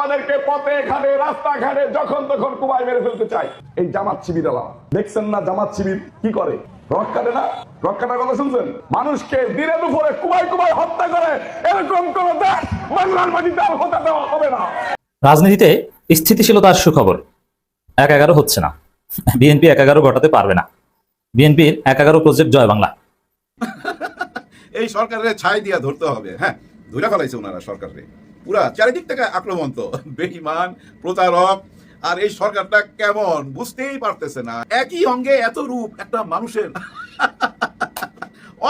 আমাদেরকে পথে ঘাটে রাস্তাঘাটে যখন তখন কুবাই মেরে ফেলতে চায়। এই জামাত শিবির দেখছেন না জামাত শিবির কি করে? রক কাটে না? রক কাটার কথা শুনছেন? মানুষকে দিনে দুপুরে কুবাই কুবাই হত্যা করে এরকম কোন দেশ বাংলার মাটিতে আর হতে দেওয়া হবে না। রাজনীতিতে স্থিতিশীলতার সুখবর। এক এগারো হচ্ছে না। বিএনপি এক এগারো ঘটাতে পারবে না। বিএনপির এক এগারো প্রজেক্ট জয় বাংলা। এই সরকারের ছাই দিয়া ধরতে হবে। হ্যাঁ ধরে ফেলাইছে ওনারা সরকারে পুরা চারিদিক থেকে আক্রমণ তো। বেইমান প্রতারক আর এই সরকারটা কেমন বুঝতেই পারতেছে না। একই অঙ্গে এত রূপ একটা মানুষের।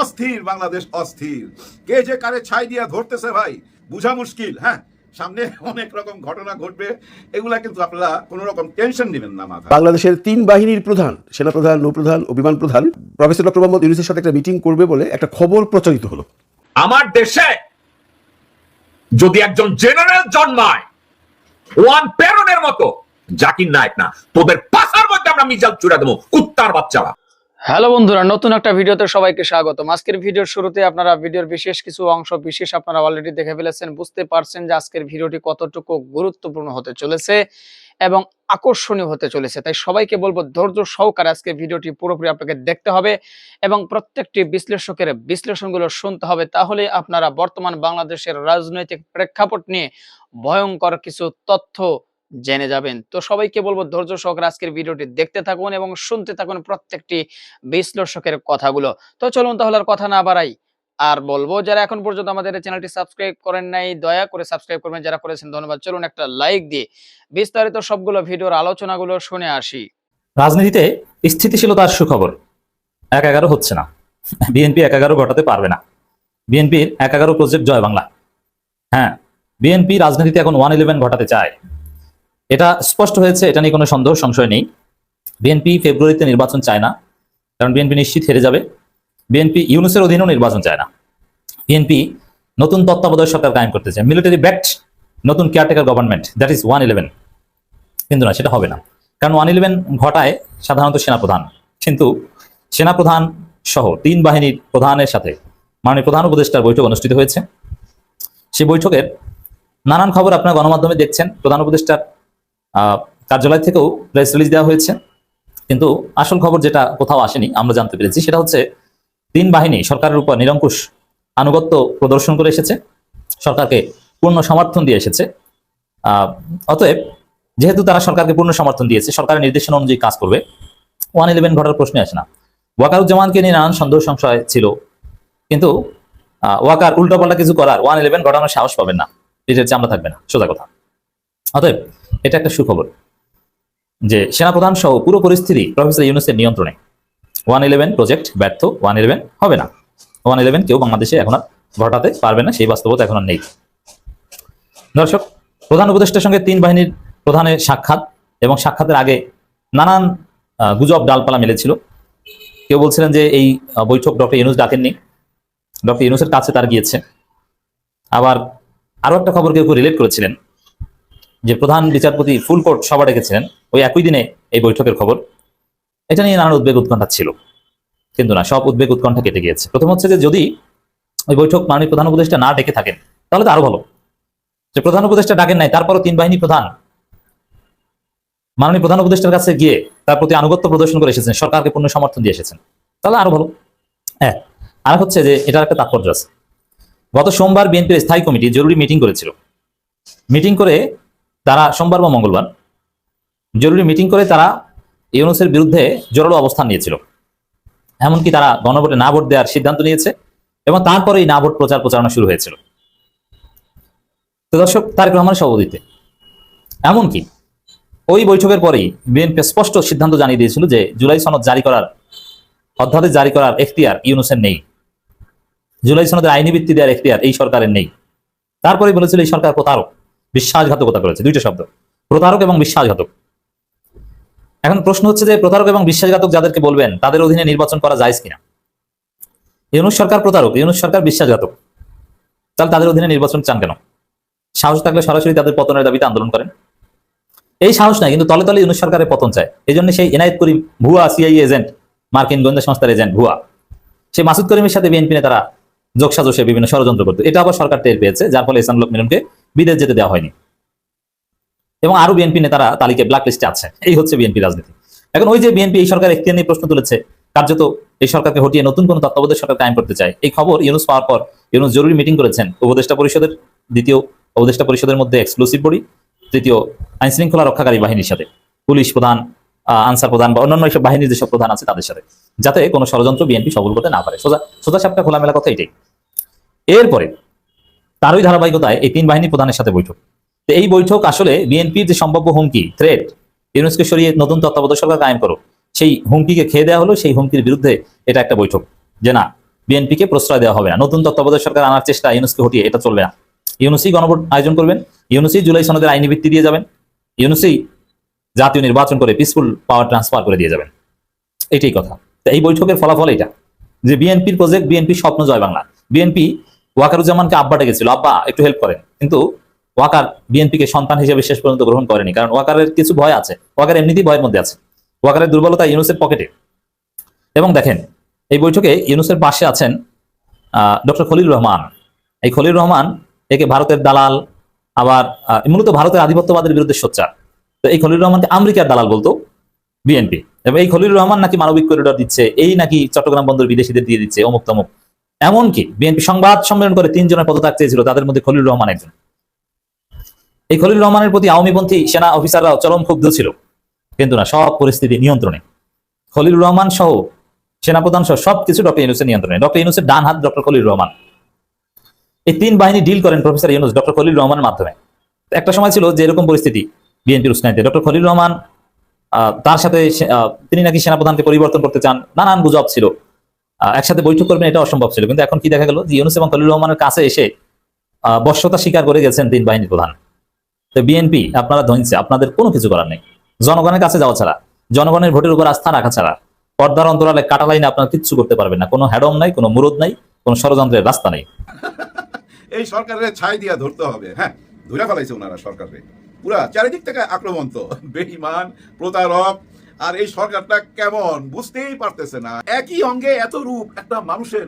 অস্থির বাংলাদেশ অস্থির। কে যে কারে ছাই দিয়া ধরতেছে ভাই বুঝা মুশকিল হ্যাঁ? সামনে অনেক রকম ঘটনা ঘটবে এগুলা কিন্তু আপনারা কোনো রকম টেনশন নেবেন না মাথা। বাংলাদেশের তিন বাহিনীর প্রধান সেনাপ্রধান নৌপ্রধান ও বিমান প্রধান প্রফেসর ডক্টর মোহাম্মদ ইউনুসের সাথে একটা মিটিং করবে বলে একটা খবর প্রচারিত হলো। আমার দেশে যদি একজন জেনারেল জন্মায়, ওয়ান প্যারনের মতো, জাকির নায়ক না, তোদের পাশার মধ্যে আমরা মিজাল চুরা দেবো, কুত্তার বাচ্চারা। হ্যালো বন্ধুরা, নতুন একটা ভিডিওতে সবাইকে স্বাগত আজকের ভিডিওর শুরুতে আপনারা ভিডিওর বিশেষ কিছু অংশ, বিশেষ আপনারা অলরেডি দেখে ফেলেছেন, বুঝতে পারছেন যে আজকের ভিডিওটি কতটুকু গুরুত্বপূর্ণ হতে চলেছে। এবং আকর্ষণীয় হতে চলেছে। তাই সবাইকে বলব ধৈর্য সহকারে আজকে ভিডিওটি পুরোপুরি আপনাকে দেখতে হবে এবং প্রত্যেকটি বিশ্লেষকের বিশ্লেষণগুলো শুনতে হবে। তাহলে আপনারা বর্তমান বাংলাদেশের রাজনৈতিক প্রেক্ষাপট নিয়ে ভয়ঙ্কর কিছু তথ্য জেনে যাবেন। তো সবাইকে বলব ধৈর্য সহকারে আজকের ভিডিওটি দেখতে থাকুন এবং শুনতে থাকুন প্রত্যেকটি বিশ্লেষকের কথাগুলো। তো চলুন তাহলে আর কথা না বাড়াই। আর বলব, যারা এখন পর্যন্ত আমাদের চ্যানেলটি সাবস্ক্রাইব করেন নাই, দয়া করে সাবস্ক্রাইব করবেন। যারা করেছেন, ধন্যবাদ। চলুন একটা লাইক দিয়ে বিস্তারিত সবগুলো ভিডিওর আলোচনাগুলো শুনে আসি। রাজনীতিতে স্থিতিশীলতার সুখবর। এক এগারো হচ্ছে না। বিএনপি এক এগারো ঘটাতে পারবে না। বিএনপির এক এগারো প্রজেক্ট জয় বাংলা। হ্যাঁ বিএনপি রাজনীতিতে এখন ওয়ান ইলেভেন ঘটাতে চায়। এটা স্পষ্ট হয়েছে, এটা নিয়ে কোনো সন্দেহ, সংশয় নেই। বিএনপি ফেব্রুয়ারিতে নির্বাচন চায় না। কারণ বিএনপি নিশ্চিত হেরে যাবে। বিএনপি ইউনুসের অধীনেও নির্বাচন চায় না। বিএনপি নতুন তত্ত্বাবধায়ক সরকার কায়েম করতে চায় মিলিটারি ব্যাক্ট নতুন caretaker government that is one eleven কিন্তু না, সেটা হবে না। কারণ ওয়ান ইলেভেন ঘটায় সাধারণত সেনাপ্রধান। কিন্তু সেনাপ্রধান সহ তিন বাহিনীর প্রধানের সাথে মাননীয় প্রধান উপদেষ্টার বৈঠক অনুষ্ঠিত হয়েছে। সেই বৈঠকের নানান খবর আপনার গণমাধ্যমে দেখছেন। প্রধান উপদেষ্টার কার্যালয় থেকেও প্রেস রিলিজ দেওয়া হয়েছে। কিন্তু আসল খবর যেটা কোথাও আসেনি, আমরা জানতে পেরেছি, সেটা হচ্ছে তিন বাহিনী সরকারের উপর নিরঙ্কুশ আনুগত্য প্রদর্শন করে এসেছে। সরকারকে পূর্ণ সমর্থন দিয়ে এসেছে। অতএব যেহেতু তারা সরকারকে পূর্ণ সমর্থন দিয়েছে, সরকারের নির্দেশনা অনুযায়ী কাজ করবে, ওয়ান ইলেভেন ঘটার প্রশ্নে আসে না। ওয়াকারুজ্জামানকে নিয়ে নানান সন্দেহ সংশয় ছিল। কিন্তু ওয়াকার উল্টোপাল্টা কিছু করার ওয়ান ইলেভেন ঘটানোর সাহস পাবেন না। এটার চামড়া থাকবে না, সোজা কথা। অতএব এটা একটা সুখবর যে সেনাপ্রধান সহ পুরো পরিস্থিতি প্রফেসর ইউনুসের নিয়ন্ত্রণে। ওয়ান ইলেভেন প্রজেক্ট ব্যর্থ, ওয়ান ইলেভেন হবে না। ওয়ান ইলেভেন কেউ বাংলাদেশে এখন আর ঘটাতে পারবে না, সেই বাস্তবতা এখন আর নেই। দর্শক, প্রধান উপদেষ্টার সঙ্গে তিন বাহিনীর প্রধানের সাক্ষাৎ এবং সাক্ষাতের আগে নানান গুজব ডালপালা মেলেছিল। কেউ বলছিলেন যে এই বৈঠক ডক্টর ইউনুস ডাকেননি। ডক্টর ইউনুসের কাছে তার গিয়েছে। আবার আরও একটা খবর কেউ কেউ রিলেট করেছিলেন, যে প্রধান বিচারপতি ফুল কোর্ট সভা ডেকেছিলেন। ওই একই দিনে এই বৈঠকের খবর। এটা নিয়ে নানান উদ্বেগ উৎকণ্ঠা ছিল। কিন্তু না, সব উদ্বেগ উৎকণ্ঠা কেটে গিয়েছে। প্রথম হচ্ছে যে যদি ওই বৈঠক মাননীয় প্রধান উপদেষ্টা না ডেকে থাকেন, তাহলে তো আরও ভালো। যে প্রধান উপদেষ্টা ডাকেন নাই, তারপরও তিন বাহিনী প্রধান মাননীয় প্রধান উপদেষ্টার কাছে গিয়ে তার প্রতি আনুগত্য প্রদর্শন করে এসেছেন, সরকারকে পূর্ণ সমর্থন দিয়ে এসেছেন। তাহলে আরও ভালো। হ্যাঁ আর হচ্ছে যে এটার একটা তাৎপর্য আছে। গত সোমবার বিএনপির স্থায়ী কমিটি জরুরি মিটিং করেছিল। মিটিং করে তারা, সোমবার বা মঙ্গলবার, জরুরি মিটিং করে তারা ইউনুসের বিরুদ্ধে জোরালো অবস্থান নিয়েছিল। এমনকি তারা গণভোটে না ভোট দেওয়ার সিদ্ধান্ত নিয়েছে এবং তারপরেই না ভোট প্রচার প্রচারণা শুরু হয়েছিল। তো দর্শক, তারেক রহমানের সভাপতিত্বে। এমনকি ওই বৈঠকের পরেই বিএনপি স্পষ্ট সিদ্ধান্ত জানিয়ে দিয়েছিল যে জুলাই সনদ জারি করার, অধ্যাদেশ জারি করার এখতিয়ার ইউনুসের নেই। জুলাই সনদের আইনি ভিত্তি দেওয়ার এখতিয়ার এই সরকারের নেই। তারপরে বলেছিল এই সরকার প্রতারক, বিশ্বাসঘাতকতা করেছে। দুইটা শব্দ, প্রতারক এবং বিশ্বাসঘাতক। এখন প্রশ্ন হচ্ছে যে প্রতারক এবং বিশ্বাসঘাতক যাদেরকে বলবেন, তাদের অধীনে নির্বাচন করা যায় কিনা? ইউনুস সরকার প্রতারক, ইউনুস সরকার বিশ্বাসঘাতক। তাহলে তাদের অধীনে নির্বাচন চান কেন? সাহস থাকলে সরাসরি তাদের পতনের দাবিতে আন্দোলন করেন? এই সাহস নাই, কিন্তু তলে তলে ইউনুস সরকারের পতন চায়। এই জন্য সেই এনায়েত করিম ভুয়া সিআই এজেন্ট মার্কিন গোয়েন্দা সংস্থার এজেন্ট ভুয়া। সেই মাসুদ করিমের সাথে বিএনপি নেতারা যোগসাজসে বিভিন্ন ষড়যন্ত্র করতো। এটা আবার সরকার টের পেয়েছে, যার ফলে ইসলাম মিলনকে বিদেশ যেতে দেওয়া হয়নি। এবং আরও বিএনপি নেতারা তালিকায় ব্ল্যাক লিস্টে আছে। এই হচ্ছে বিএনপি রাজনীতি। এখন ওই যে বিএনপি এই সরকার এখতিয়ার নিয়ে প্রশ্ন তুলেছে, কার্যত এই সরকারকে হটিয়ে নতুন কোন তত্ত্বাবধায়ক সরকার কায়েম করতে চায়। এই খবর ইউনুস পাওয়ার পর ইউনুস জরুরি মিটিং করেছেন উপদেষ্টা পরিষদের, দ্বিতীয় উপদেষ্টা পরিষদের মধ্যে এক্সক্লুসিভ বডি তৃতীয় আইন শৃঙ্খলা রক্ষাকারী বাহিনীর সাথে। পুলিশ প্রধান আনসার প্রধান বা অন্যান্য এইসব বাহিনীর যেসব প্রধান আছে তাদের সাথে। যাতে কোনো ষড়যন্ত্র বিএনপি সফল করতে না পারে। সোজা সোজা সাপটা খোলামেলা কথা এটাই। এরপরে তারই ধারাবাহিকতায় এই তিন বাহিনী প্রধানের সাথে বৈঠক। তো এই বৈঠক আসলে বিএনপির যে সম্ভাব্য হুমকি থ্রেট ইউনেস্কো সরিয়ে নতুন তত্ত্বাবধায়ক সরকার কায়েম করো। সেই হুমকিকে খেয়ে দেওয়া হলো, সেই হুমকির বিরুদ্ধে এটা একটা বৈঠক যে না, বিএনপিকে প্রশ্রয় দেওয়া হবে না। নতুন তত্ত্বাবধায়ক সরকার আনার চেষ্টা ইউনুসকে হটিয়ে, এটা চলবে না। ইউনুসি গণভোট আয়োজন করবেন ইউনুসি জুলাই সনদের আইনি ভিত্তি দিয়ে যাবেন ইউনুসি জাতীয় নির্বাচন করে পিসফুল পাওয়ার ট্রান্সফার করে দিয়ে যাবেন। এটাই কথা। তো এই বৈঠকের ফলাফল এটা যে বিএনপির প্রজেক্ট বিএনপি স্বপ্ন জয় বাংলা। বিএনপি ওয়াকারুজ্জামানকে আব্বা ডেকেছিল, আব্বা, একটু হেল্প করেন। কিন্তু ওয়াকার বিএনপিকে সন্তান হিসেবে শেষ পর্যন্ত গ্রহণ করেনি, কারণ ওয়াকারের কিছু ভয় আছে, ওয়াকার এমনিতেই ভয়ের মধ্যে আছে। ওয়াকারের দুর্বলতা ইউনুসের পকেটে। এবং দেখেন, এই বৈঠকে ইউনুসের পাশে আছেন ডক্টর খলিল রহমান। এই খলিল রহমান একে ভারতের দালাল, আবার মূলত ভারতের আধিপত্যবাদের বিরুদ্ধে সোচ্চার। তো এই খলিল রহমানকে আমেরিকার দালাল বলতো বিএনপি। এবং এই খলিল রহমান নাকি মানবিক করিডর দিচ্ছে, এই নাকি চট্টগ্রাম বন্দর বিদেশিদের দিয়ে দিচ্ছে অমুক তমুক এমনকি বিএনপি সংবাদ সম্মেলন করে তিনজনের পদত্যাগ চেয়েছিল, তাদের মধ্যে খলিল রহমান একজন। এই খলিল রহমানের প্রতি আওয়ামীপন্থী সেনা অফিসাররাও চরম ক্ষুব্ধ ছিল। কিন্তু না, সব পরিস্থিতি নিয়ন্ত্রণে। খলিল রহমান সহ সেনাপ্রধান সহ সবকিছু ডক্টর ইউনুসের নিয়ন্ত্রণে। ডক্টর ইউনুসের ডান হাত ডক্টর খলিল রহমান। এই তিন বাহিনী ডিল করেন প্রফেসর ইউনুস ডক্টর খলিল রহমানের মাধ্যমে। একটা সময় ছিল যে এরকম পরিস্থিতি বিএনপির উস্কানিতে। ডক্টর খলিল রহমান তার সাথে তিনি নাকি সেনাপ্রধানকে পরিবর্তন করতে চান। নানান গুজব ছিল। একসাথে বৈঠক করবেন এটা অসম্ভব ছিল। কিন্তু এখন কি দেখা গেল? যে ইউনুস এবং খলিল রহমানের কাছে এসে বশ্যতা স্বীকার করে গেছেন তিন বাহিনীর প্রধান। তো বিএনপি আপনারা ধনছে আপনাদের কোনো কিছু করার নেই। জনগণের কাছে যাওয়া ছাড়া, জনগণের ভোটের উপর আস্থা রাখা ছাড়া, পর্দার অন্তরালে কাটা লাইনে আপনারা কিচ্ছু করতে পারবেন না। কোনো হ্যাডম নাই, কোনো মুরদ নাই, কোনো ষড়যন্ত্রের রাস্তা নেই। এই সরকারের ছাই দিয়া ধরতে হবে হ্যাঁ? ধরে ফেলাইছে ওনারা সরকারে পুরা চারিদিক থেকে আক্রমণ তো বেইমান, প্রতারক, আর এই সরকারটা কেমন বুঝতেই পারতেছে না। একই অঙ্গে এত রূপ একটা মানুষের।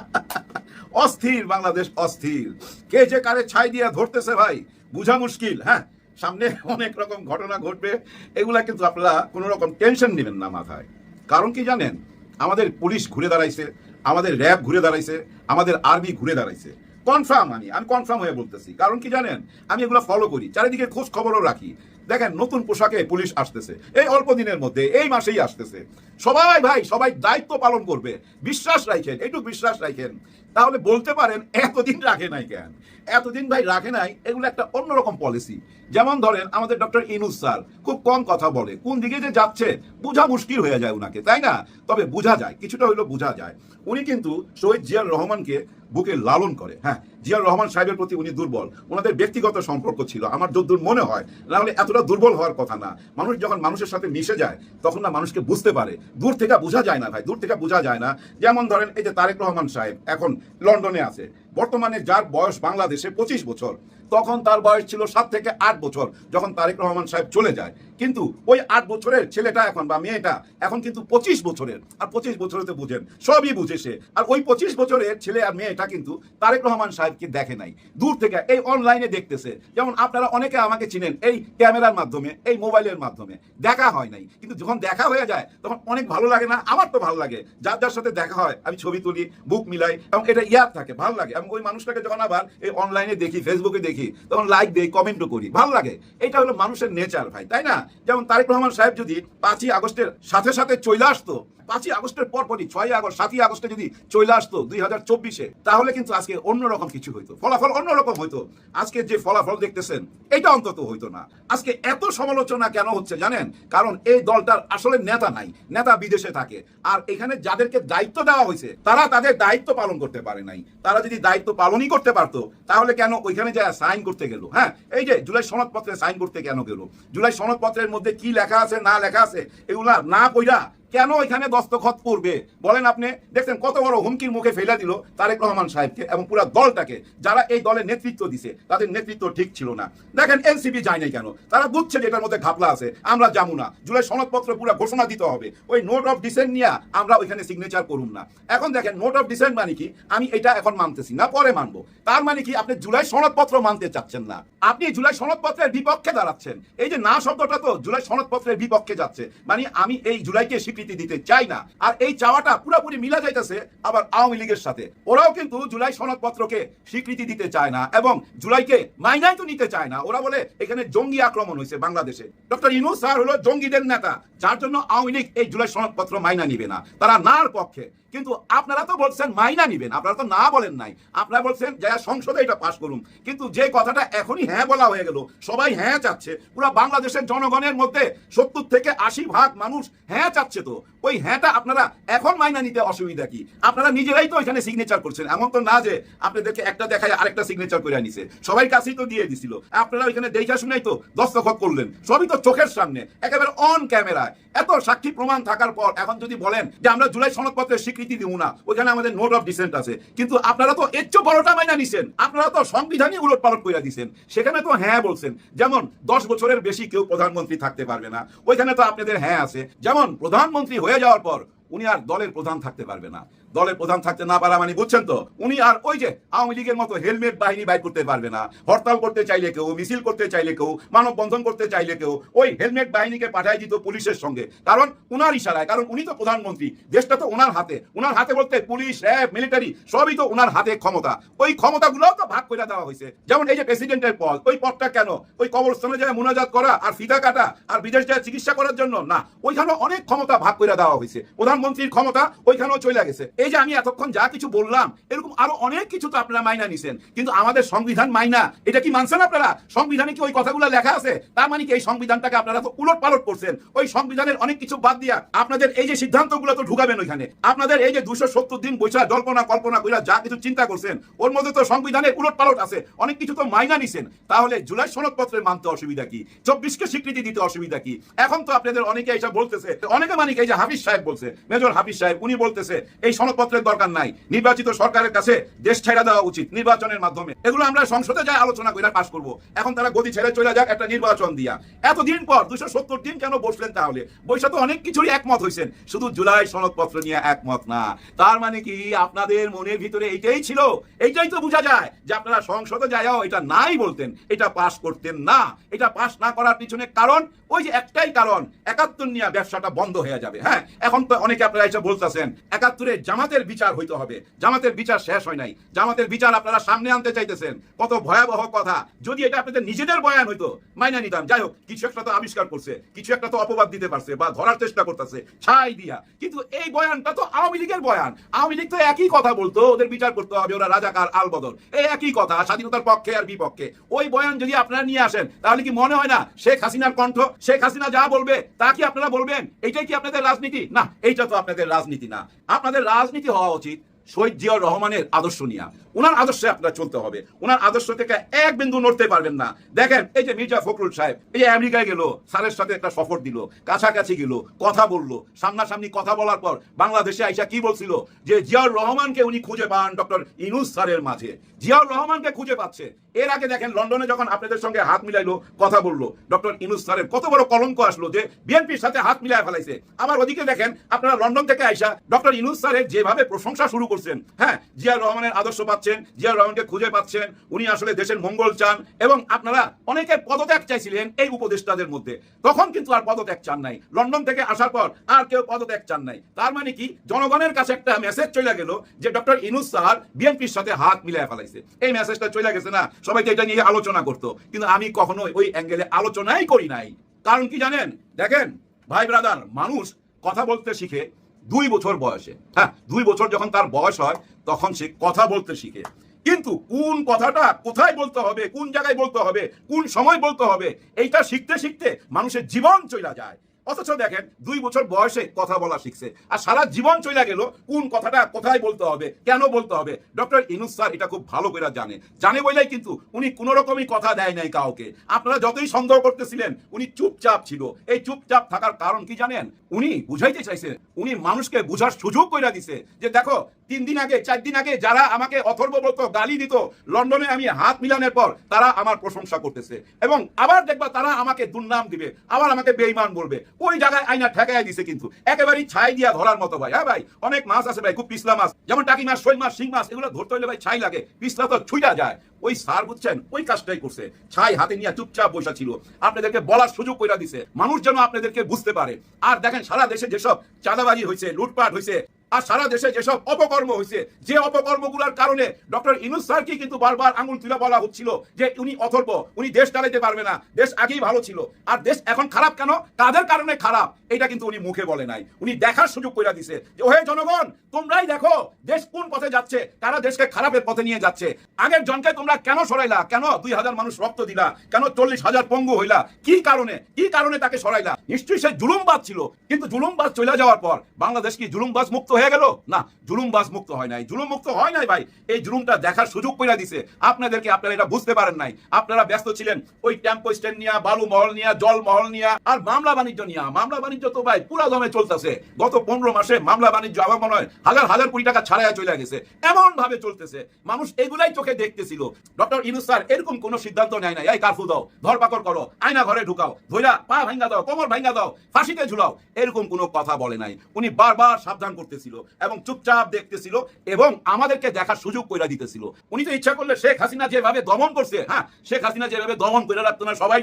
অস্থির, বাংলাদেশ অস্থির। কে যে কারে ছাই দিয়া ধরতেছে ভাই? বুঝা মুশকিল হ্যাঁ? সামনে অনেক রকম ঘটনা ঘটবে, এগুলা কিন্তু আপনারা কোনো রকম টেনশন নেবেন না মাথায়। কারণ কি জানেন? আমাদের পুলিশ ঘুরে দাঁড়াইছে, আমাদের র্যাব ঘুরে দাঁড়াইছে, আমাদের আর্মি ঘুরে দাঁড়াইছে। কনফার্ম আমি আমি কনফার্ম হয়ে বলতেছি। কারণ কি জানেন? আমি এগুলো ফলো করি, চারিদিকে খোঁজ খবরও রাখি। দেখেন, নতুন পোশাকে পুলিশ আসতেছে। এই অল্প দিনের মধ্যে, এই মাসেই আসতেছে। সবাই ভাই, সবাই দায়িত্ব পালন করবে। বিশ্বাস রাখেন একটু বিশ্বাস রাখেন। তাহলে বলতে পারেন, এতদিন রাখে নাই কেন? এতদিন ভাই রাখে নাই, এগুলো একটা অন্যরকম পলিসি যেমন ধরেন, আমাদের ডক্টর ইনুস স্যার খুব কম কথা বলে। কোন দিকে যে যাচ্ছে, বোঝা মুশকিল হয়ে যায় উনাকে, তাই না? তবে বোঝা যায়, কিছুটা হইলেও বোঝা যায়। উনি কিন্তু শহীদ জিয়ার রহমানকে বুকে লালন করে। হ্যাঁ জিয়ার রহমান সাহেবের প্রতি উনি দুর্বল। ওনাদের ব্যক্তিগত সম্পর্ক ছিল, আমার যদ্দূর মনে হয়। নাহলে এতটা দুর্বল হওয়ার কথা না। মানুষ যখন মানুষের সাথে মিশে যায়, তখন না মানুষকে বুঝতে পারে। দূর থেকে বোঝা যায় না ভাই, দূর থেকে বোঝা যায় না। যেমন ধরেন এই যে তারেক রহমান সাহেব এখন লন্ডনে আছে। বর্তমানে যার বয়স বাংলাদেশে পঁচিশ বছর, তখন তার বয়স ছিল সাত থেকে আট বছর, যখন তারেক রহমান সাহেব চলে যায়। কিন্তু ওই আট বছরের ছেলেটা এখন বা মেয়েটা এখন কিন্তু পঁচিশ বছরের, আর পঁচিশ বছরে তো বুঝেন, সবই বুঝে সে। আর ওই পঁচিশ বছরের ছেলে আর মেয়েটা কিন্তু তারেক রহমান সাহেবকে দেখে নাই। দূর থেকে এই অনলাইনে দেখতেছে। যেমন আপনারা অনেকে আমাকে চিনেন এই ক্যামেরার মাধ্যমে, এই মোবাইলের মাধ্যমে। দেখা হয় নাই। কিন্তু যখন দেখা হয়ে যায়, তখন অনেক ভালো লাগে না? আমার তো ভালো লাগে। যার যার সাথে দেখা হয়, আমি ছবি তুলি, বুক মিলাই, এবং এটা ইয়াদ থাকে, ভালো লাগে। এবং ওই মানুষটাকে যখন আবার এই অনলাইনে দেখি ফেসবুকে দেখি, তখন লাইক দেই কমেন্টও করি, ভালো লাগে। এটা হলো মানুষের নেচার ভাই, তাই না? যেমন তারেক রহমান সাহেব যদি পাঁচই আগস্টের সাথে সাথে চলে আসতো পাঁচই আগস্টের পরপরই ছয়ই আগস্ট, সাতই আগস্টে যদি চলে আসতো দুই হাজার চব্বিশে, তাহলে কিন্তু আজকে অন্যরকম কিছু হইতো। ফলাফল অন্যরকম হইতো। আজকে যে ফলাফল দেখতেছেন, এটা অন্তত হইতো না। আজকে এত সমালোচনা কেন হচ্ছে জানেন? কারণ এই দলটার আসলে নেতা নাই, নেতা বিদেশে থাকে। আর এখানে যাদেরকে দায়িত্ব দেওয়া হয়েছে, তারা তাদের দায়িত্ব পালন করতে পারে নাই। তারা যদি দায়িত্ব পালনই করতে পারতো, তাহলে কেন ওইখানে যা সাইন করতে গেল? হ্যাঁ এই যে জুলাই সনদপত্রে সাইন করতে কেন গেল? জুলাই সনদপত্রের মধ্যে কি লেখা আছে, না লেখা আছে, এগুলা না কইরা কেন এখানে দস্তখত করবে? বলেন আপনি, দেখছেন কত বড় হুমকির মুখে ফেলে দিল তারেক রহমান সাহেবকে এবং পুরো দলটাকে, যারা এই দলের নেতৃত্ব দিছে, তাদের নেতৃত্ব ঠিক ছিল না। দেখেন এনসিপি যায় নাই কেন? তারা বুঝছে যে এটার মধ্যে ঘাপলা আছে, আমরা যাব না। জুলাই সনদপত্র পুরো ঘোষণা দিতে হবে। ওই নোট অফ ডিসেন্ট নিয়ে আমরা ওইখানে সিগনেচার করুন না। এখন দেখেন, নোট অফ ডিসেন্ট মানে কি? আমি এটা এখন মানতেছি না, পরে মানবো। তার মানে কি, আপনি জুলাই সনদপত্র মানতে চাচ্ছেন না। আপনি জুলাই সনদপত্রের বিপক্ষে দাঁড়াচ্ছেন। এই যে না শব্দটা তো জুলাই সনদপত্রের বিপক্ষে যাচ্ছে। মানে আমি এই জুলাইকে স্বীকৃতি দিতে চাই না। আর এই চাওয়াটা পুরোপুরি মিলা যাইতেছে আবার আওয়ামী লীগের সাথে। ওরাও কিন্তু জুলাই সনদপত্রকে স্বীকৃতি দিতে চায় না এবং জুলাইকে মাইনাই তো নিতে চায় না। ওরা বলে এখানে জঙ্গি আক্রমণ হয়েছে বাংলাদেশে। ডক্টর ইনু স্যার হলো জঙ্গিদের নেতা, যার জন্য আওয়ামী লীগ এই জুলাই সনদপত্র মাইনা নিবে না। তারা নার পক্ষে কিন্তু আপনারা তো বলছেন মাইনা নিবেন, আপনারা তো না বলেন নাই। আপনারা বলছেন যারা সংসদে এটা পাশ করুন। কিন্তু যে কথাটা এখনই হ্যাঁ বলা হয়ে গেল, সবাই হ্যাঁ চাচ্ছে। পুরো বাংলাদেশের জনগণের মধ্যে সত্তর থেকে আশি ভাগ মানুষ হ্যাঁ চাচ্ছে তো। ওই হ্যাঁটা আপনারা এখন মাইনা নিতে অসুবিধা কি? আপনারা নিজেরাই তো এখানে সিগনেচার করছেন। এমন তো না যে আপনাদেরকে একটা দেখায় আরেকটা সিগনেচার করে নিছে সবাই কাছেই তো দিয়ে দিছিল। আপনারা ওইখানে দেখা শুনেই তো দস্তখত করলেন। সবই তো চোখের সামনে, একেবারে অন ক্যামেরায় এত সাক্ষী প্রমাণ থাকার পর এখন যদি বলেন যে আমরা জুলাই সনদপত্রের স্বীকৃতি দিব না, ওইখানে আমাদের নোট অফ ডিসেন্ট আছে। কিন্তু আপনারা তো এর চেয়ে বড়টা মাইনা নিছেন। আপনারা তো সংবিধানই উলট পালট করে দিছেন। সেখানে তো হ্যাঁ বলছেন। যেমন দশ বছরের বেশি কেউ প্রধানমন্ত্রী থাকতে পারবে না। ওইখানে তো আপনাদের হ্যাঁ আছে। যেমন প্রধানমন্ত্রী হয়ে যাওয়ার পর উনি আর দলের প্রধান থাকতে পারবে না। দলের প্রধান থাকতে না পারা মানে বুঝছেন তো? উনি আর ওই যে আওয়ামী লীগের মতো হেলমেট বাহিনী বাইর করতে পারবে না। হরতাল করতে চাইলে কেউ, মিছিল করতে চাইলে কেউ, মানববন্ধন করতে চাইলে কেউ, ওই হেলমেট বাহিনীকে পাঠাই দিত পুলিশের সঙ্গে। কারণ উনার ইশারায়, কারণ উনি তো প্রধানমন্ত্রী, দেশটা তো ওনার হাতে। ওনার হাতে বলতে পুলিশ, র্যাব, মিলিটারি, সবই তো ওনার হাতে ক্ষমতা। ওই ক্ষমতাগুলোও তো ভাগ করে দেওয়া হয়েছে। যেমন এই যে প্রেসিডেন্টের পদ, ওই পদটা কেন? ওই কবরস্থানে যায় মোনাজাত করা আর ফিতা কাটা আর বিদেশ যায় চিকিৎসা করার জন্য? না ওইখানে অনেক ক্ষমতা ভাগ করে দেওয়া হয়েছে। প্রধানমন্ত্রীর ক্ষমতা ওইখানেও চলে গেছে। এই যে আমি এতক্ষণ যা কিছু বললাম, এরকম আরও অনেক কিছু তো আপনারা মাইনা নিছেন। কিন্তু আমাদের সংবিধান মাইনা, এটা কি মানছেন আপনারা? সংবিধানে কি ওই কথাগুলো লেখা আছে? তার মানে কি এই সংবিধানটাকে আপনারা তো উলট পালট করছেন। ওই সংবিধানের অনেক কিছু বাদ দিয়া আপনাদের এই যে সিদ্ধান্তগুলো তো ঢুকাবেন ওইখানে। আপনাদের এই যে দুশো সত্তর দিন বৈশা জল্পনা, কল্পনা কইরা যা কিছু চিন্তা করছেন, ওর মধ্যে তো সংবিধানের উলট পালট আছে। অনেক কিছু তো মাইনা নিছেন। তাহলে জুলাই সনদপত্রের মানতে অসুবিধা কি? চব্বিশকে স্বীকৃতি দিতে অসুবিধা কি? এখন তো আপনাদের অনেকে এসব বলতেছে। অনেকে মানে এই যে হাফিজ সাহেব বলছে, মেজর হাফিজ সাহেব, উনি বলতেছে, এই সনদপত্রের দরকার নাই। নির্বাচিত সরকারের কাছে দেশ ছেড়ে দেওয়া উচিত নির্বাচনের মাধ্যমে। এগুলো আমরা সংসদে যাই আলোচনা করে পাশ করব। এখন তারা গদি ছেড়ে চলে যাক একটা নির্বাচন দিয়া। এতদিন পর দুশো সত্তর দিন কেন বসলেন তাহলে? বৈশা তো অনেক কিছুরই একমত হয়েছেন শুধু জুলাই সনদপত্র নিয়ে একমত না। তার মানে কি আপনাদের মনের ভিতরে এইটাই ছিল? এইটাই তো বোঝা যায় যে আপনারা সংসদে যাইও এটা নাই বলতেন। এটা পাশ করতেন না। এটা পাশ না করার পিছনে কারণ? ওই যে একটাই কারণ, একাত্তর নিয়ে ব্যবসাটা বন্ধ হয়ে যাবে। হ্যাঁ এখন তো অনেকে আপনারা এসে বলতেছেন, একাত্তরে জামাতের বিচার হইতে হবে। জামাতের বিচার শেষ হয় নাই। জামাতের বিচার আপনারা সামনে আনতে চাইতেছেন। কত ভয়াবহ কথা। যদি এটা আপনাদের নিজেদের বয়ান হইতো, মাইনা নিতাম। যাই হোক, কিছু একটা তো আবিষ্কার করছে, কিছু একটা তো অপবাদ দিতে পারছে বা ধরার চেষ্টা করতেছে, ছাই দিয়া। কিন্তু এই বয়ানটা তো আওয়ামী লীগের বয়ান। আওয়ামী লীগ তো একই কথা বলতো, ওদের বিচার করতে হবে, ওরা রাজাকার আল বদল এই একই কথা, স্বাধীনতার পক্ষে আর বিপক্ষে। ওই বয়ান যদি আপনারা নিয়ে আসেন, তাহলে কি মনে হয় না শেখ হাসিনার কণ্ঠ? শেখ হাসিনা যা বলবে, তা কি আপনারা বলবেন? এইটাই কি আপনাদের রাজনীতি? না, এইটা তো আপনাদের রাজনীতি না। আপনাদের রাজনীতি হওয়া উচিত শহীদ জিয়াউর রহমানের আদর্শ নিয়া। ওনার আদর্শে আপনার চলতে হবে। ওনার আদর্শ থেকে এক বিন্দু নড়তে পারবেন না। দেখেন, এই যে মির্জা ফখরুল সাহেব, এই যে আমেরিকায় গেল, স্যারের সাথে একটা সফর দিল, কাছাকাছি গেল, কথা বলল, সামনাসামনি কথা বলার পর বাংলাদেশে আইসা কি বলছিল? যে জিয়াউর রহমানকে উনি খুঁজে পান ডক্টর ইনুস স্যারের মাঝে। জিয়াউর রহমানকে খুঁজে পাচ্ছে। এর আগে দেখেন, লন্ডনে যখন আপনাদের সঙ্গে হাত মিলাইলো, কথা বলল, ডক্টর ইনুস স্যারের কত বড় কলঙ্ক আসলো যে বিএনপির সাথে হাত মিলাই ফেলাইছে। আবার ওদিকে দেখেন, আপনারা লন্ডন থেকে আইসা ডক্টর ইনুস স্যারের যেভাবে প্রশংসা শুরু করছেন। হ্যাঁ জিয়া রহমানের আদর্শ পাচ্ছেন জিয়া রহমানকে খুঁজে পাচ্ছেন, উনি আসলে দেশের মঙ্গল চান এবং আপনারা অনেকে পদত্যাগ চাইছিলেন এই উপদেষ্টাদের মধ্যে। তখন কিন্তু আর পদত্যাগ চান নাই। লন্ডন থেকে আসার পর আর কেউ পদত্যাগ চান নাই। তার মানে কি? জনগণের কাছে একটা মেসেজ চলে গেল যে ডক্টর ইনুস স্যার বিএনপির সাথে হাত মিলাই ফেলাইছে। এই মেসেজটা চলে গেছে না? সবাইকে এটা নিয়ে আলোচনা করতো। কিন্তু আমি কখনোই ওই অ্যাঙ্গেলে আলোচনাই করি নাই। কারণ কি জানেন? দেখেন, ভাই ব্রাদার, মানুষ কথা বলতে শিখে দুই বছর বয়সে। হ্যাঁ দুই বছর যখন তার বয়স হয়, তখন সে কথা বলতে শিখে। কিন্তু কোন কথাটা কোথায় বলতে হবে, কোন জায়গায় বলতে হবে, কোন সময় বলতে হবে, এইটা শিখতে শিখতে মানুষের জীবন চলে যায়। অথচ দেখেন, দুই বছর বয়সে কথা বলা শিখছে। আর সারা জীবন চলে গেল, কোন কথাটা কোথায় বলতে হবে, কেন বলতে হবে? ডক্টর ইনুস স্যার এটা খুব ভালো করে জানে। জানে বলেই কিন্তু উনি কোন রকমই কথা দেয় নাই কাউকে। আপনারা যতই সন্দেহ করতেছিলেন, উনি চুপচাপ ছিল। এই চুপচাপ থাকার কারণ কি জানেন? উনি বুঝাইতে চাইছে, উনি মানুষকে বুঝার সুযোগ করে দিছে যে দেখো তিন দিন আগে, চার দিন আগে যারা আমাকে অথর্ব বলতো, গালি দিত, লন্ডনে আমি হাত মিলানোর পর তারা আমার প্রশংসা করতেছে। এবং আবার দেখবা তারা আমাকে দুর্নাম দিবে, আবার আমাকে বেইমান বলবে। ওই জায়গায় আইনা ঠেকাই দিছে কিন্তু। একেবারেই ছাই দিয়া ধরার মতো ভাই। হ্যাঁ ভাই, অনেক মাছ আছে ভাই, খুব পিছলা মাছ। যেমন টাকি মাছ শৈল মাছ, শিং মাছ, এগুলো ধরতে হলে ভাই ছাই লাগে। পিছলা তো ছুইটা যায়। ওই সার বুঝছেন, ওই কাজটাই করছে। ছাই হাতে নিয়ে চুপচাপ বসা ছিল। আপনাদেরকে বলার সুযোগ করে দিছে। মানুষ যেন আপনাদেরকে বুঝতে পারে। আর দেখেন সারা দেশে যেসব চাঁদাবাজি হয়েছে লুটপাট হয়েছে আর সারা দেশে যেসব অপকর্ম হয়েছে, যে অপকর্মগুলোর কারণে ডক্টর ইনুস স্যারকে কিন্তু বারবার আঙুল তুলে বলা হচ্ছিল যে উনি অথর্ব, উনি দেশ চালাইতে পারবে না, দেশ আগেই ভালো ছিল। আর দেশ এখন খারাপ কেন? তাদের কারণে খারাপ। এটা কিন্তু উনি মুখে বলে নাই। উনি দেখার সুযোগ করে দিছে যে, ওহে জনগণ, তোমরাই দেখো দেশ কোন পথে যাচ্ছে, তারা দেশকে খারাপের পথে নিয়ে যাচ্ছে। আগের জনকে তোমরা কেন সরাইলা? কেন দুই হাজার মানুষ রক্ত দিলা? কেন চল্লিশ হাজার পঙ্গু হইলা? কি কারণে? কি কারণে তাকে সরাইলা? নিশ্চয়ই সে জুলুমবাজ ছিল। কিন্তু জুলুমবাজ চলে যাওয়ার পর বাংলাদেশ কি জুলুমবাজ মুক্ত হয়ে গেল? না জুলুমবাজ মুক্ত হয় নাই। জুলুম মুক্ত হয় নাই ভাই। এই জুলুমটা দেখার সুযোগ করে দিছে। আপনাদেরকে আপনারা এটা বুঝতে পারেন নাই। আপনারা ব্যস্ত ছিলেন। ওই টেম্পো স্ট্যান্ড নিয়ে, বালু মহল নিয়ে, জল মহল নিয়ে, আর মামলা বাণিজ্য নিয়ে। মামলা বাণিজ্য তো ভাই পুরা দমে চলতেছে। গত পনেরো মাসে মামলা বাণিজ্য আমার মনে হয় হাজার হাজার কোটি টাকা ছাড়াইয়া চলে গেছে। এমন ভাবে চলতেছে। মানুষ এগুলাই চোখে দেখতেছিল। ডক্টর ইনুস স্যার, এরকম কোনো সিদ্ধান্ত নেয় নাই। এই কারফু দাও, ধরপাকড় করো, আয়না ঘরে ঢুকাও ধৈরা পা ভাঙ্গা দাও, কোমর ভাঙ্গা দাও, ফাঁসিতে ঝুলাও, এরকম কোনো কথা বলে নাই। উনি বারবার সাবধান করতেছিল এবং চুপচাপ দেখতেছিল এবং আমাদেরকে দেখার সুযোগ কইরা দিতেছিল। উনি তো ইচ্ছা করলে শেখ হাসিনা যেভাবে দমন করছে হ্যাঁ শেখ হাসিনা যেভাবে দমন করে রাখতো না সবাই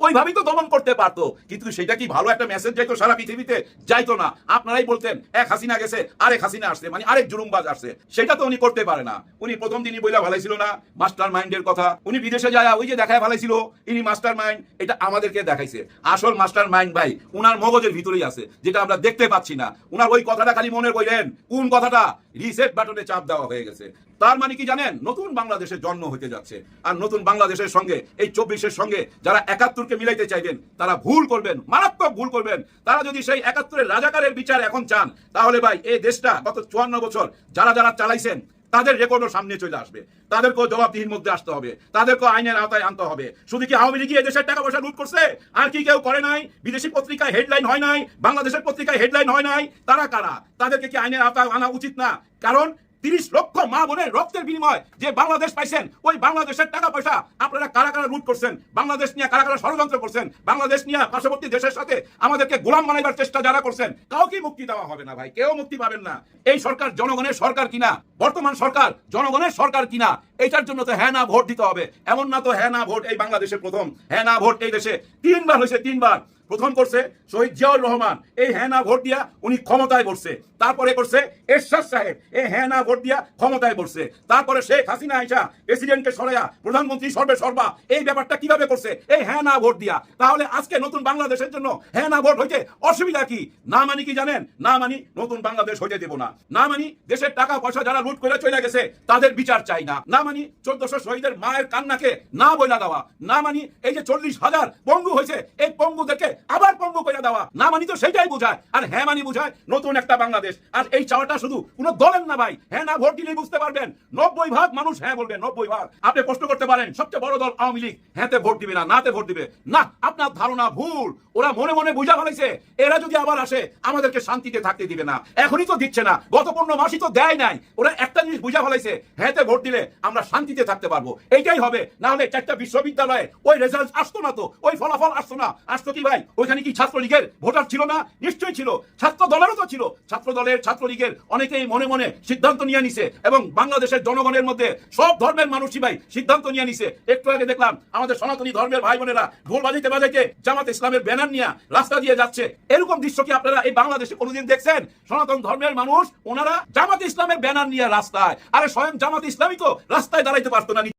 ওইভাবেই তো দমন করতে পারতো। কিন্তু সেটা কি ভালো একটা মেসেজ যাইতো সারা পৃথিবীতে? যাইতো না। আপনারাই বলতেন, এক হাসিনা গেছে, আরেক হাসিনা আসছে। মানে আরেক জুলুমবাজ আসছে। সেটা তো উনি করতে পারে না। উনি প্রথম দিনই বইলা ভালাইছিল না মাস্টার মাইন্ডের কথা। উনি বিদেশে যায় ওই যে দেখায় ভালাইছিল, ইনি মাস্টার মাইন্ড এটা আমাদেরকে দেখাইছে। আসল মাস্টার মাইন্ড ভাই, উনার মগজের ভিতরেই আছে, যেটা আমরা দেখতে পাচ্ছি না। উনার ওই কথাটা খালি মনে কইলেন কোন কথাটা? রিসেট বাটনে চাপ দেওয়া হয়ে গেছে। তার মানে কি জানেন? নতুন বাংলাদেশের জন্ম হতে যাচ্ছে। আর নতুন বাংলাদেশের সঙ্গে, এই চব্বিশের সঙ্গে যারা একাত্তরকে মিলাইতে চাইবেন, তারা ভুল করবেন, মারাত্মক ভুল করবেন। তারা যদি সেই একাত্তরের রাজাকারের বিচার এখন চান, তাহলে ভাই, এই দেশটা গত চুয়ান্ন বছর যারা যারা চালাইছেন, তাদের রেকর্ডও সামনে চলে আসবে। তাদেরকেও জবাবদিহির মধ্যে আসতে হবে। তাদেরকেও আইনের আওতায় আনতে হবে। শুধু কি আওয়ামী লীগ দেশের টাকা পয়সা লুট করছে? আর কি কেউ করে নাই? বিদেশি পত্রিকায় হেডলাইন হয় নাই? বাংলাদেশের পত্রিকায় হেডলাইন হয় নাই? তারা কারা? তাদেরকে কি আইনের আওতায় আনা উচিত না? কারণ তিরিশ লক্ষ মা বোনের রক্তের বিনিময় যে বাংলাদেশ পাইছেন, ওই বাংলাদেশের টাকা পয়সা আপনারা কারা কারা লুট করছেন? বাংলাদেশ নিয়ে কারা কারা ষড়যন্ত্র করছেন? বাংলাদেশ নিয়ে পার্শ্ববর্তী দেশের সাথে আমাদেরকে গোলাম বানাইবার চেষ্টা যারা করছেন কাউকে মুক্তি দেওয়া হবে না ভাই, কেউ মুক্তি পাবেন না। এই সরকার জনগণের সরকার কিনা? বর্তমান সরকার জনগণের সরকার কিনা? এইটার জন্য তো হ্যাঁ না, ভোট দিতে হবে। এমন না তো হ্যাঁ না, ভোট এই বাংলাদেশে প্রথম হ্যাঁ না, ভোট এই দেশে। তিনবার হয়েছে, তিনবার। প্রথম করছে শহীদ জিয়াউর রহমান। এই হ্যাঁ না ভোট দিয়া উনি ক্ষমতায় বসছে। তারপরে করছে এরশাদ সাহেব। এই হ্যাঁ না ভোট দিয়া ক্ষমতায় বসছে। তারপরে শেখ হাসিনা আইসা প্রেসিডেন্টকে সরাইয়া প্রধানমন্ত্রী সর্বে সর্বা। এই ব্যাপারটা কীভাবে করছে? এই হ্যাঁ না ভোট দিয়া। তাহলে আজকে নতুন বাংলাদেশের জন্য হ্যাঁ না ভোট হইতে অসুবিধা কি? না মানি কি জানেন? না মানি নতুন বাংলাদেশ হইতে দেব না। না মানি দেশের টাকা পয়সা যারা লুট করে চলে গেছে, তাদের বিচার চাই না। না মানি চোদ্দশো শহীদের মায়ের কান্নাকে না বইলা দেওয়া। না মানি এই যে চল্লিশ হাজার পঙ্গু হয়েছে, এই পঙ্গুদেরকে আবার পঙ্গু করে দেওয়া। না মানি তো সেটাই বোঝায়। আর হ্যাঁ মানি বোঝায় নতুন একটা বাংলাদেশ। আর এই চাওয়াটা শুধু কোনো দলের না ভাই। হ্যাঁ না, ভোট দিলেই বুঝতে পারবেন। নব্বই ভাগ মানুষ হ্যাঁ বলবেন নব্বই ভাগ। আপনি প্রশ্ন করতে পারেন, সবচেয়ে বড় দল আওয়ামী লীগ, হ্যাঁতে ভোট দিবে না, নাতে ভোট দিবে। না, আপনার ধারণা ভুল। ওরা মনে মনে বুঝা ফেলেছে, এরা যদি আবার আসে, আমাদেরকে শান্তিতে থাকতে দিবে না। এখনই তো দিচ্ছে না। গত পনেরো মাসই তো দেয় নাই। ওরা একটা জিনিস বুঝা ফেলাইছে হ্যাঁতে ভোট দিলে আমরা শান্তিতে থাকতে পারব। এইটাই হবে। না হলে চারটা বিশ্ববিদ্যালয়ে ওই রেজাল্ট আসতো না তো, ওই ফলাফল আসতো না। আসতো কি ভাই? ওইখানে কি ছাত্রলীগের ভোটার ছিল না? নিশ্চয়ই ছিল। ছাত্র দলেরও তো ছিল। ছাত্র দলের ছাত্রলীগের অনেকেই মনে মনে সিদ্ধান্ত নিয়ে নিছে এবং বাংলাদেশের জনগণের মধ্যে সব ধর্মের মানুষই ভাই সিদ্ধান্ত নিয়ে নিছে। একটু আগে দেখলাম আমাদের সনাতনী ধর্মের ভাই বোনেরা ঢোল বাজাইতে বাজাইতে জামাত ইসলামের ব্যানার নিয়ে রাস্তা দিয়ে যাচ্ছে। এরকম দৃশ্য কি আপনারা এই বাংলাদেশে কোনোদিন দেখছেন? সনাতন ধর্মের মানুষ, ওনারা জামাত ইসলামের ব্যানার নিয়ে রাস্তায়। আরে স্বয়ং জামাত ইসলামী তো রাস্তায় দাঁড়াইতে পারতো না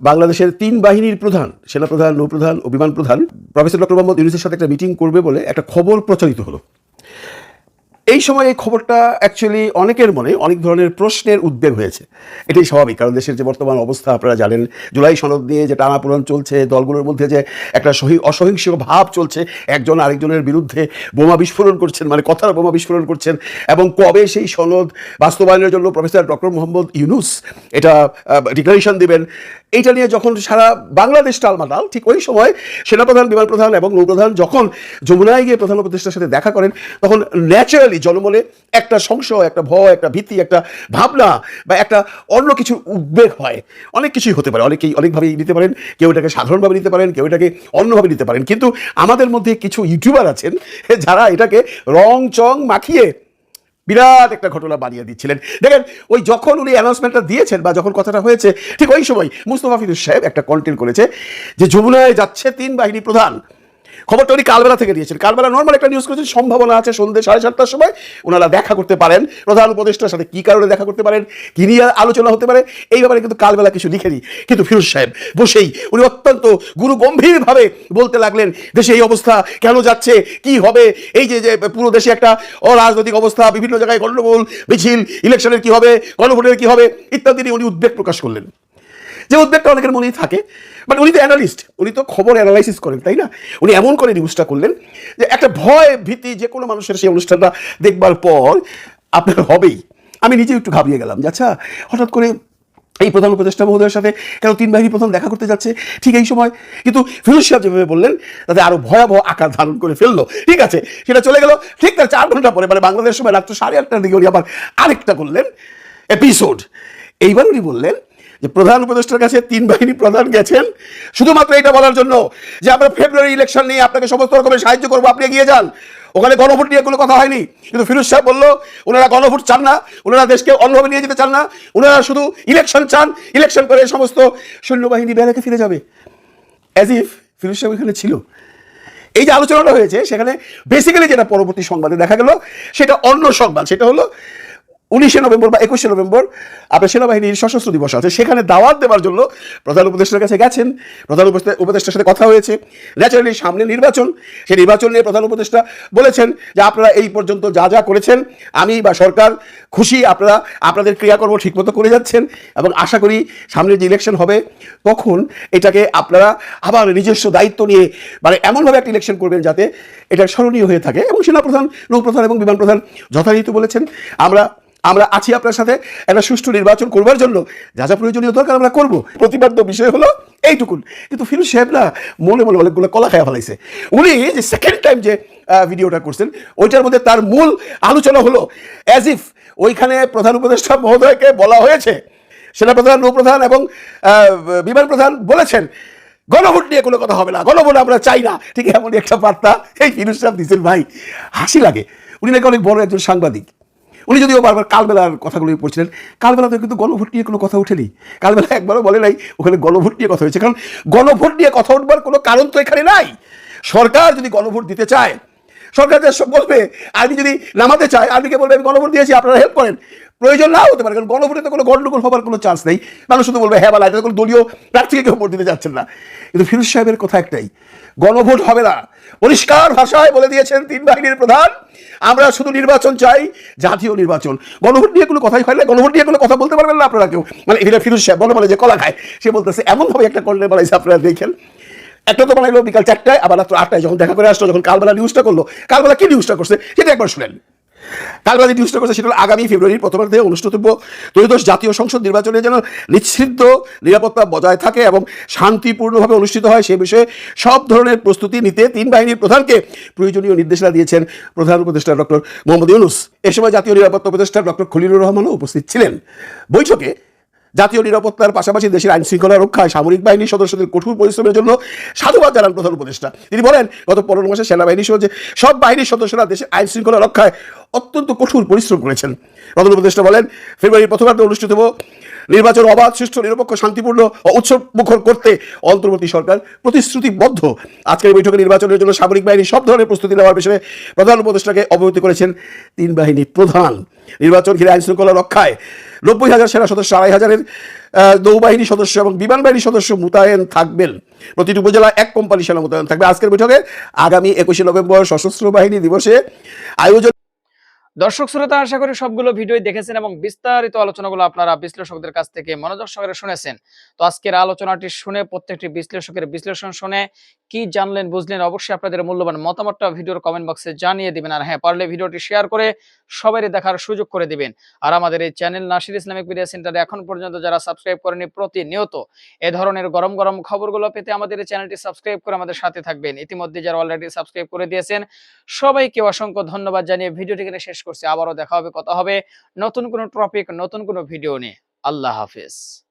বাংলাদেশের তিন বাহিনীর প্রধান, সেনাপ্রধান, নৌপ্রধান ও বিমান প্রধান, প্রফেসর ডক্টর মোহাম্মদ ইউনুসের সাথে একটা মিটিং করবে বলে একটা খবর প্রচারিত হলো। এই সময় এই খবরটা অ্যাকচুয়ালি অনেকের মনে অনেক ধরনের প্রশ্নের উদ্বেগ হয়েছে। এটাই স্বাভাবিক, কারণ দেশের যে বর্তমান অবস্থা, আপনারা জানেন, জুলাই সনদ নিয়ে যে টানাপোড়ন চলছে, দলগুলোর মধ্যে যে একটা সহি অসহিংস ভাব চলছে, একজন আরেকজনের বিরুদ্ধে বোমা বিস্ফোরণ করছেন মানে কথার বোমা বিস্ফোরণ করছেন, এবং কবে সেই সনদ বাস্তবায়নের জন্য প্রফেসর ডক্টর মোহাম্মদ ইউনুস এটা ডিক্লারেশন দিবেন এইটা নিয়ে যখন সারা বাংলাদেশ টালমাটাল, ঠিক ওই সময় সেনাপ্রধান বিমান প্রধান এবং নৌপ্রধান যখন যমুনায় গিয়ে প্রধান উপদেষ্টার সাথে দেখা করেন, তখন ন্যাচারালি জনমনে একটা সংশয়, একটা ভয়, একটা ভীতি, একটা ভাবনা বা একটা অন্য কিছু উদ্বেগ হয়। অনেক কিছুই হতে পারে, অনেকেই অনেকভাবেই নিতে পারেন। কেউ এটাকে সাধারণভাবে নিতে পারেন, কেউ এটাকে অন্যভাবে নিতে পারেন। কিন্তু আমাদের মধ্যে কিছু ইউটিউবার আছেন, যারা এটাকে রং চং মাখিয়ে বিরাট একটা ঘটনা বানিয়ে দিচ্ছিলেন। দেখেন, ওই যখন উনি অ্যানাউন্সমেন্টটা দিয়েছেন বা যখন কথাটা হয়েছে, ঠিক ওই সময় মুস্তফা ফিরুজ সাহেব একটা কন্টেন্ট করেছে যে যমুনায় যাচ্ছে তিন বাহিনী প্রধান। খবরটা উনি কালবেলা থেকে দিয়েছেন। কালবেলা নর্মাল একটা নিউজ করেছেন, সম্ভাবনা আছে সন্ধ্যে সাড়ে সাতটার সময় ওনারা দেখা করতে পারেন। প্রধান উপদেষ্টার সাথে কি কারণে দেখা করতে পারেন, কি নিয়ে আলোচনা হতে পারে, এই ব্যাপারে কিন্তু কালবেলা কিছু লিখেনি। কিন্তু ফিরোজ সাহেব বসেই উনি অত্যন্ত গুরু গম্ভীরভাবে বলতে লাগলেন, দেশে এই অবস্থা কেন যাচ্ছে? কি হবে? এই যে যে পুরো দেশে একটা অরাজনৈতিক অবস্থা, বিভিন্ন জায়গায় গণ্ডগোল, মিছিল ইলেকশনের কি হবে, গণভোটের কি হবে? ইত্যাদি নিয়ে উনি উদ্বেগ প্রকাশ করলেন। যে উদ্বেগটা অনেকের মনেই থাকে বাট উনি তো অ্যানালিস্ট উনি তো খবর অ্যানালাইসিস করেন, তাই না? উনি এমন করে নিউজটা করলেন যে একটা ভয় ভীতি যে কোনো মানুষের সেই অনুষ্ঠানটা দেখবার পর আপনার হবেই। আমি নিজেও একটু ঘাবড়িয়ে গেলাম যে আচ্ছা হঠাৎ করে এই প্রধান উপদেষ্টা মহোদয়ের সাথে কেন তিন বাহিনী প্রথম দেখা করতে যাচ্ছে? ঠিক এই সময় কিন্তু ফিরোজ সাহেব যেভাবে বললেন, তাতে আরও ভয়াবহ আকার ধারণ করে ফেলল। ঠিক আছে, সেটা চলে গেল, ঠিক তার চার ঘণ্টা পরে মানে বাংলাদেশ সময় রাত্র সাড়ে আটটার দিকে উনি আবার আরেকটা করলেন, এপিসোড। এইবার উনি বললেন যে প্রধান উপদেষ্টার কাছে তিন বাহিনী প্রধান গেছেন, শুধুমাত্র এটা বলার জন্য যে আমরা ফেব্রুয়ারি ইলেকশন নিয়ে আপনাকে সমস্ত রকমের সাহায্য করব, আপনি এগিয়ে যান। ওখানে গণভোট নিয়ে কোনো কথা হয়নি। কিন্তু ফিরোজ সাহেব বলল, ওনারা গণভোট চান না, ওনারা দেশকে অন্যভাবে নিয়ে যেতে চান না, ওনারা শুধু ইলেকশন চান ইলেকশন করে সমস্ত সৈন্যবাহিনী বেড়াকে ফিরে যাবে। অ্যাজ ইফ ফিরোজ সাহেব এখানে ছিল। এই যে আলোচনাটা হয়েছে, সেখানে বেসিক্যালি যেটা পরবর্তী সংবাদে দেখা গেল, সেটা অন্য সংবাদ, সেটা হলো উনিশে নভেম্বর বা একুশে নভেম্বর আপনার সেনাবাহিনীর সশস্ত্র দিবস আছে। সেখানে দাওয়াত দেওয়ার জন্য প্রধান উপদেষ্টার কাছে গেছেন। প্রধান উপদেষ্টা- উপদেষ্টার সাথে কথা হয়েছে। ন্যাচারালি সামনে নির্বাচন। সেই নির্বাচন নিয়ে প্রধান উপদেষ্টা বলেছেন যে, আপনারা এই পর্যন্ত যা যা করেছেন, আমি বা সরকার খুশি, আপনারা, আপনাদের ক্রিয়াকর্ম ঠিকমতো করে যাচ্ছেন এবং আশা করি সামনের যে ইলেকশন হবে, তখন এটাকে আপনারা আবার নিজস্ব দায়িত্ব নিয়ে মানে এমনভাবে একটা ইলেকশন করবেন যাতে এটা স্মরণীয় হয়ে থাকে। এবং সেনাপ্রধান, নৌপ্রধান এবং বিমান প্রধান যথারীতি বলেছেন, আমরা আমরা আছি আপনার সাথে। একটা সুষ্ঠু নির্বাচন করবার জন্য যা যা প্রয়োজনীয় দরকার আমরা করব। প্রতিবাদ্য বিষয় হলো এইটুকুন। কিন্তু ফিরোজ সাহেব না মনে মনে অনেকগুলো কলা খায়া ফেলাইছে। উনি যে সেকেন্ড টাইম যে ভিডিওটা করছেন, ওইটার মধ্যে তার মূল আলোচনা হলো অ্যাজ ইফ ওইখানে প্রধান উপদেষ্টা মহোদয়কে বলা হয়েছে। সেনাপ্রধান, নৌপ্রধান এবং বিমান প্রধান বলেছেন, গণভোট নিয়ে কোনো কথা হবে না। গণভোট আমরা চাই না। ঠিক এমন একটা বার্তা এই ফিরোজ সাহেব দিচ্ছেন ভাই। হাসি লাগে। উনি নাকি অনেক বড় একজন সাংবাদিক। উনি যদিও বারবার কালবেলার কথাগুলো পড়ছিলেন কালবেলাতে কিন্তু গণভোট নিয়ে কোনো কথা ওঠেনি। কালবেলা একবারও বলে নাই, ওখানে গণভোট নিয়ে কথা হয়েছে। কারণ গণভোট নিয়ে কথা উঠবার কোনো কারণ তো এখানে নাই। সরকার যদি গণভোট দিতে চায়, সরকার যে বলবে, আর্মি যদি নামাতে চায়, আর্মিকে বলবে, আমি গণভোট দিয়েছি, আপনারা হেল্প করেন। প্রয়োজন নাও হতে পারে, কারণ গণভোটে তো কোনো গণ্ডগোল হবার কোনো চান্স নেই। মানুষ শুধু বলবে হ্যাঁ বা কোনো দলীয় প্রার্থীকে কেউ ভোট দিতে যাচ্ছেন না। কিন্তু ফিরোজ সাহেবের কথা একটাই, গণভোট হবে না। পরিষ্কার ভাষায় বলে দিয়েছেন তিন বাহিনীর প্রধান, আমরা শুধু নির্বাচন চাই, জাতীয় নির্বাচন। গণভোট নিয়ে কোনো কথাই হয় না, গণভোট নিয়ে কোনো কথা বলতে পারবেন না আপনারা কেউ। মানে এটা ফিরোজ সাহেব বলে বলে যে কলা খায়। সে বলতেছে, এমনভাবে একটা করলে বানাইছে আপনারা দেখেন। একটা তো বানাইলো বিকাল চারটায়, আবার রাত্র আটটায় যখন দেখা করে আসলো, যখন কালবেলা নিউজটা করল, কালবেলা কি নিউজটা করছে সেটা একবার শুনেন। কালবেলা যে নিউজটা করছে সেটা আগামী ফেব্রুয়ারির প্রথমার্ধে অনুষ্ঠিতব্য ত্রয়োদশ জাতীয় সংসদ নির্বাচনে যেন নিশ্চিদ্ধ নিরাপত্তা বজায় থাকে এবং শান্তিপূর্ণভাবে অনুষ্ঠিত হয় সে বিষয়ে সব ধরনের প্রস্তুতি নিতে তিন বাহিনীর প্রধানকে প্রয়োজনীয় নির্দেশনা দিয়েছেন প্রধান উপদেষ্টা ডক্টর মোহাম্মদ ইউনুস। এ সময় জাতীয় নিরাপত্তা উপদেষ্টা ডক্টর খলিলুর রহমানও উপস্থিত ছিলেন। বৈঠকে জাতীয় নিরাপত্তার পাশাপাশি দেশের আইন শৃঙ্খলা রক্ষায় সামরিক বাহিনীর সদস্যদের কঠোর পরিশ্রমের জন্য সাধুবাদ জানান প্রধান উপদেষ্টা। তিনি বলেন, গত পনেরো মাসে সেনাবাহিনী সহ যে সব বাহিনীর সদস্যরা দেশের আইন শৃঙ্খলা রক্ষায় অত্যন্ত কঠোর পরিশ্রম করেছেন। প্রধান উপদেষ্টা বলেন ফেব্রুয়ারি প্রথমার্ধে অনুষ্ঠিত নির্বাচন অবাধ সুষ্ঠু নিরপেক্ষ, শান্তিপূর্ণ ও উৎসব মুখর করতে অন্তর্বর্তী সরকার প্রতিশ্রুতিবদ্ধ। আজকের বৈঠকে নির্বাচনের জন্য সামরিক বাহিনী সব ধরনের প্রস্তুতি নেওয়ার বিষয়ে প্রধান উপদেষ্টাকে অবহিত করেছেন তিন বাহিনী প্রধান। নির্বাচন ঘিরে আইন শৃঙ্খলা রক্ষায় নব্বই হাজার সেনা সদস্য, আড়াই হাজারের নৌবাহিনী সদস্য এবং বিমান বাহিনী সদস্য মোতায়েন থাকবেন। প্রতিটি উপজেলা এক কোম্পানি সেনা মোতায়েন থাকবে। আজকের বৈঠকে আগামী একুশে নভেম্বর সশস্ত্র বাহিনী দিবসে আয়োজন দর্শক শ্রোতা, আশা করি সবগুলো ভিডিও দেখেছেন এবং বিস্তারিত আলোচনাগুলো আপনারা বিশ্লেষকদের কাছ থেকে মনোযোগ সহকারে শুনেছেন। তো আজকের আলোচনাটি শুনে প্রত্যেকটি বিশ্লেষকের বিশ্লেষণ শুনে কি জানলেন, বুঝলেন, অবশ্যই আপনাদের মূল্যবান মতামতটা ভিডিওর কমেন্ট বক্সে জানিয়ে দিবেন। আর হ্যাঁ পারলে ভিডিওটি শেয়ার করে সবারই দেখার সুযোগ করে দিবেন। আর আমাদের এই চ্যানেল নাসির ইসলামিক মিডিয়া সেন্টারে এখন পর্যন্ত যারা সাবস্ক্রাইব করেনি, প্রতিনিয়ত এ ধরনের গরম গরম খবরগুলো পেতে আমাদের এই চ্যানেলটি সাবস্ক্রাইব করে আমাদের সাথে থাকবেন। ইতিমধ্যে যারা অলরেডি সাবস্ক্রাইব করে দিয়েছেন, সবাইকে অসংখ্য ধন্যবাদ জানিয়ে ভিডিওটি শেষ করছি। আবারও দেখা হবে, কথা হবে নতুন কোনো টপিক নতুন কোনো ভিডিও নিয়ে। আল্লাহ হাফিজ।